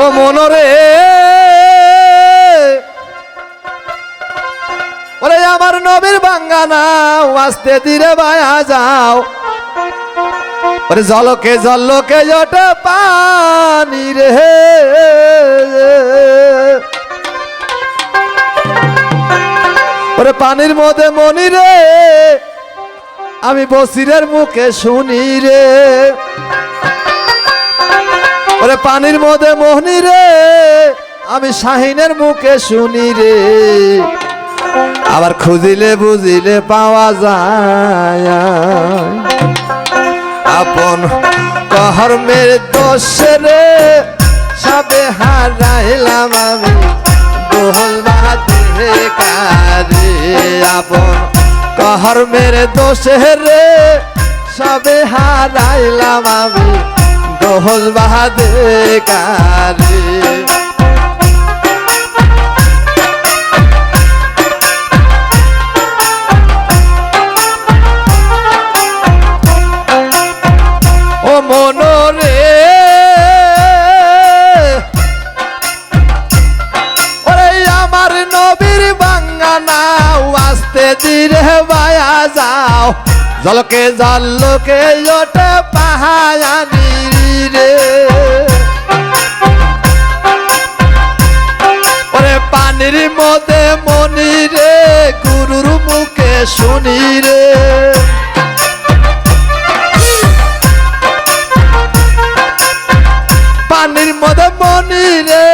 ও মনরে। ওরে আমার নবীর বাঙ্গানা আস্তে ধীরে বায়া যাও। ওরে জলকে জলকে জটা পানি রে। ওরে পানির মধ্যে মনি রে, আমি বসিরের মুখে শুনি রে। ওরে পানির মধ্যে মোহনি রে, আমি শাহিনের মুখে শুনি রে। আবার খুঁজিলে বুঝিলে পাওয়া যায়। আপন কহর্মের দোষে রে, সবে হারাইলাম আমি দোহল বাজে কারে আপন কহর্মের দোষে রে, সবে হারাইলাম আমি দোহল বাজে কারে? ও মনরে ওরে আমার নবীর বাঙ্গানা আস্তে ধীরে বায়া যাও। জলকে জলকে ওঠে পাহায়ানি রে। ওরে পানির মধ্যে মনি রে, গুরুর মুখে শুনি রে। পানির মধ্যে মনি রে,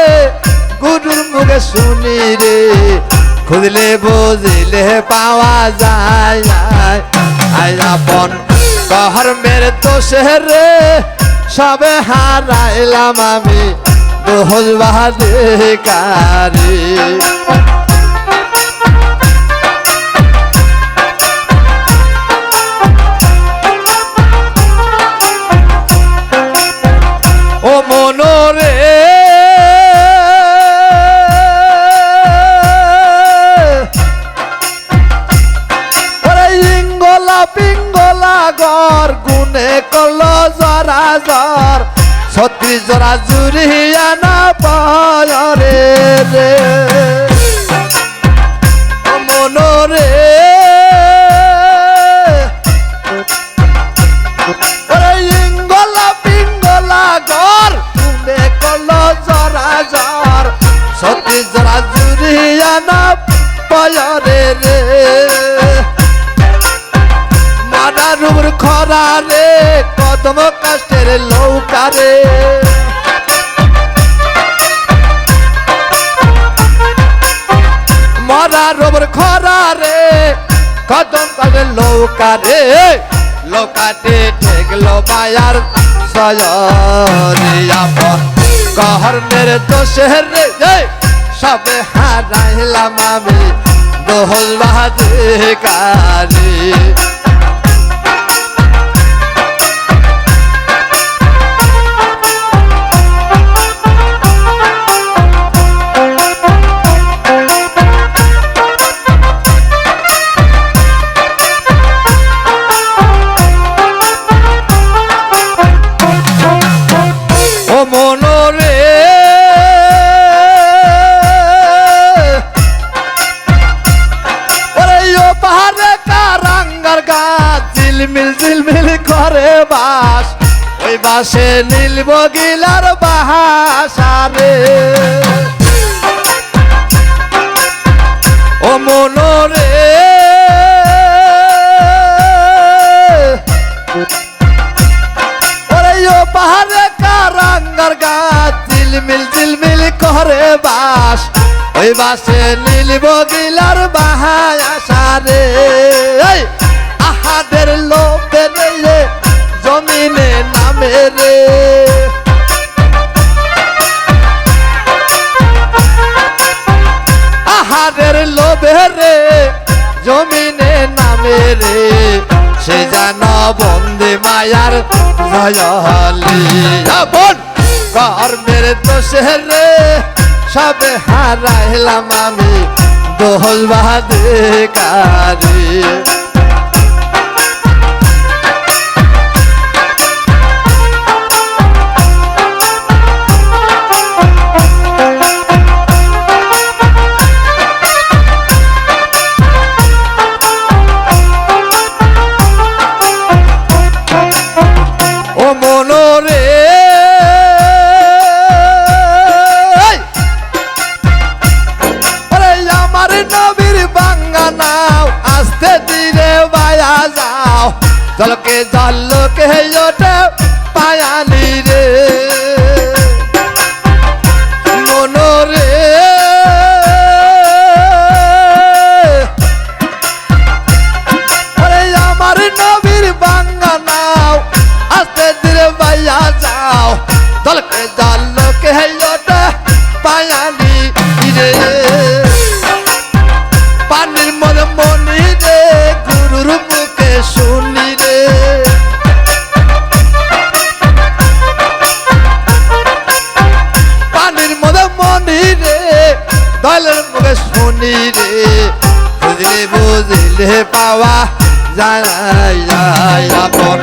গুরুর মুখে শুনি রে। খুঁজলে বুঝিলে পাওয়া যায় আই বন কহর মেরে তো রে সবে হারাইলাম আমি দোহল বাহাদে কারে পিঙ্গলা গর গুনে কল জরা জর ছত্রিশ জরা জুরিয়া না পায়রে রে মনরে ইঙ্গলা পিঙ্গলা তুমি কল জরা জর সত্যি জরা জুরিয়া না পয়রে রে। খরা রে কদম কষ্টের লৌকা রে মরা রোবর খরা রে কদম কালে লৌকা রে লৌকাতে ঠেকলো বায়ার সয়রে আপন কহর মেরে দোষে রে সবে হারাইলাম আমি দোহল বাহাদে কারে ঝিলমিল ঝিলমিল করে বাস। ওই বাসে নীল বগিলার বাহাসারে। ও মনরে। ওরে ও পাহাড়ে কারাঙ্গার গাছ ঝিলমিল ঝিলমিল করে বাস। ওই বাসে নীল বগিলার বাহায় আসারে এই, আহাদের লোকে রে জমিনে নামে রে। আহারের লোভে রে, জমিনে নামে রে। সে জান বন্দে মায়ার জয়লি বোন কর্মের দোষে রে, সবে হারাইলাম আমি দোহল বাদে কারে। জলকে জলকে ওটা পায়ালি রে। মনোরে আমার নবীর বাঙ্গা নাও আস্তে ধীরে বাইয়া যাও। জলকে ওটা যায় যায় আপন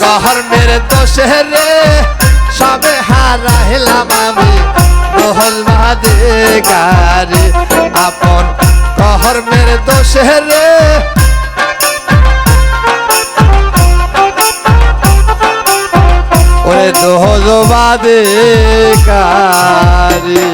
কহর মেরে দোষে রে, সবে হারাইলাম আমি। দোহল মাদে গারে আপন। কহর মেরে দোষে রে। ওরে দোহল বাদে গারে